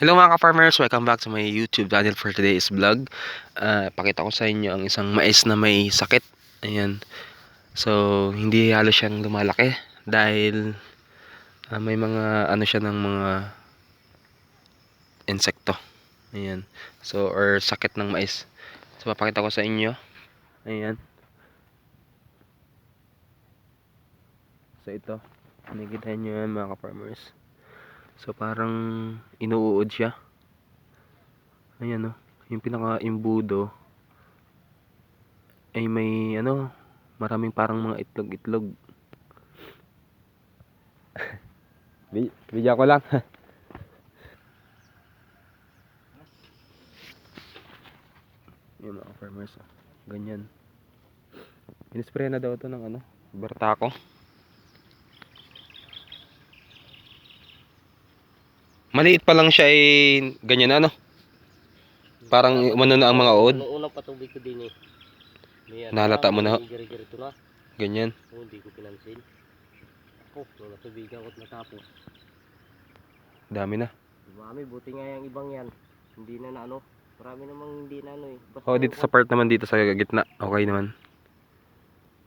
Hello mga ka-farmers, welcome back to my YouTube channel for today's vlog. Ah, pakita ko sa inyo ang isang mais na may sakit. Ayan. So, hindi halos siyang lumalaki dahil ah, may mga ano siya ng mga insekto. Ayan. So, or sakit ng mais. So, papakita ko sa inyo. Ayan. So, ito. Nakikita nyo yan mga ka-farmers. So parang inuud siya. Ayan oh, yung pinaka-imbudo ay may ano, maraming parang mga itlog-itlog. Bi- Bigyan ko lang. yung mga farmers oh. Ganyan. Inispray na daw to ng ano, bertako. Maliit pa lang siya eh, ganyan ano. Parang umano na ang mga uod. Nung unang patubig ko din eh. May ano Nahalata na, mo na, Giri-girito na. Ganyan. Oh, hindi ko pinansin. Ako, nung natubigan ko't natapos. Dami na. Mami, buti nga yung ibang yan. Hindi na na ano. Marami namang hindi na ano eh. Basta Oh, dito sa part naman dito sa gitna. Okay naman.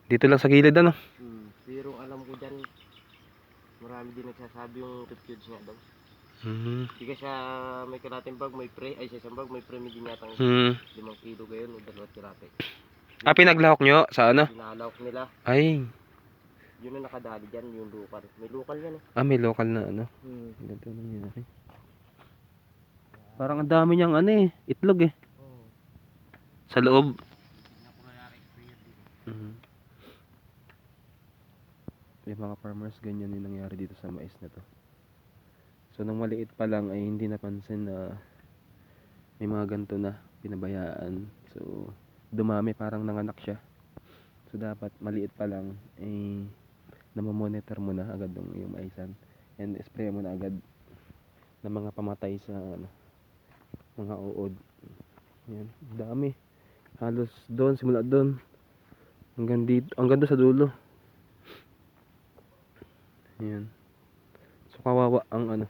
Dito lang sa gilid ano. Hmm, pero alam ko dyan, marami din nagsasabi yung refuge nga daw. Hmm. Hindi ka siya may kalating bag, may pre, ay sa isang bag, may premium din yata Hmm. limang kilo gayon o dalawat kalate. Ah, pinaglahok nyo sa ano? Pinalawak nila, Ay, yun ang nakadali dyan, yung lokal. May lokal yan eh. ah, may local na ano. Hmm. Ganito. Okay. Parang ang dami niyang ano eh, itlog eh. Oh. Sa loob. Mhm. Yung mga farmers, ganyan yung nangyari dito sa mais na to. So, nang maliit pa lang ay hindi napansin na may mga ganito na pinabayaan. So, dumami parang nanganak siya. So, dapat maliit pa lang ay namamonitor mo na agad yung, yung maisan. And spray mo na agad ng mga pamatay sa ano, mga uod. Yan, dami. Halos doon, simula doon. Hanggang dito, hanggang doon sa dulo. Yan. So kawawa ang ano,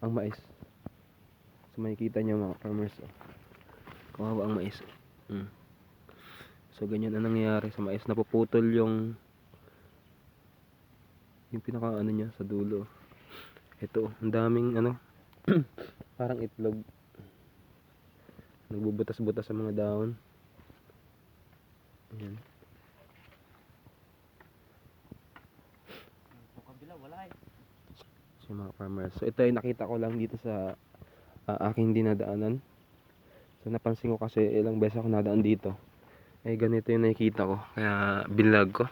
ang mais. So makikita niyo mga farmers. Oh. Kawawa ang mais. Mm. So ganyan ang nangyayari sa mais. Napuputol yung yung pinaka ano niya sa dulo. Ito, ang daming ano, parang itlog. Nagbubutas-butas sa mga dahon. Ayan. Sa kabila, wala eh. Sa mga farmers. So ito ay nakita ko lang dito sa ah, aking dinadaanan. So napansin ko kasi ilang beses ako nadaan dito. Eh ganito yung nakikita ko. Kaya binlog ko.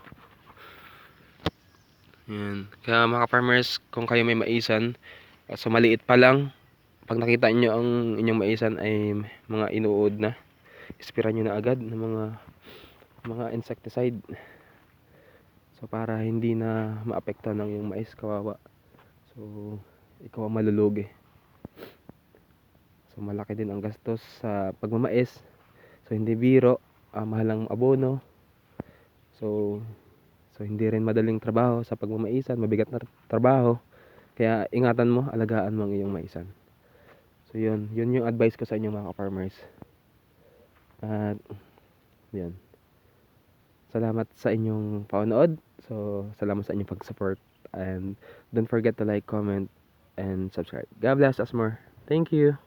Yan. Kaya mga farmers, kung kayo may maisan, ah, so maliit pa lang, pag nakita niyo ang inyong maisan ay mga inuod na, ispira nyo na agad ng mga mga insecticide. So para hindi na maapektuhan ng yung mais kawawa. So, ikaw ang malulugi. So, malaki din ang gastos sa pagmamais. So, hindi biro. ah, mahal ang abono. So, so, hindi rin madaling trabaho sa pagmamaisan. Mabigat na trabaho. Kaya, ingatan mo, alagaan mo ang iyong maisan. So, yun. Yun yung advice ko sa inyo mga farmers At, yun. Salamat sa inyong panonood. So, salamat sa inyong pag-support. And, don't forget to like, comment, and subscribe. God bless us more. Thank you.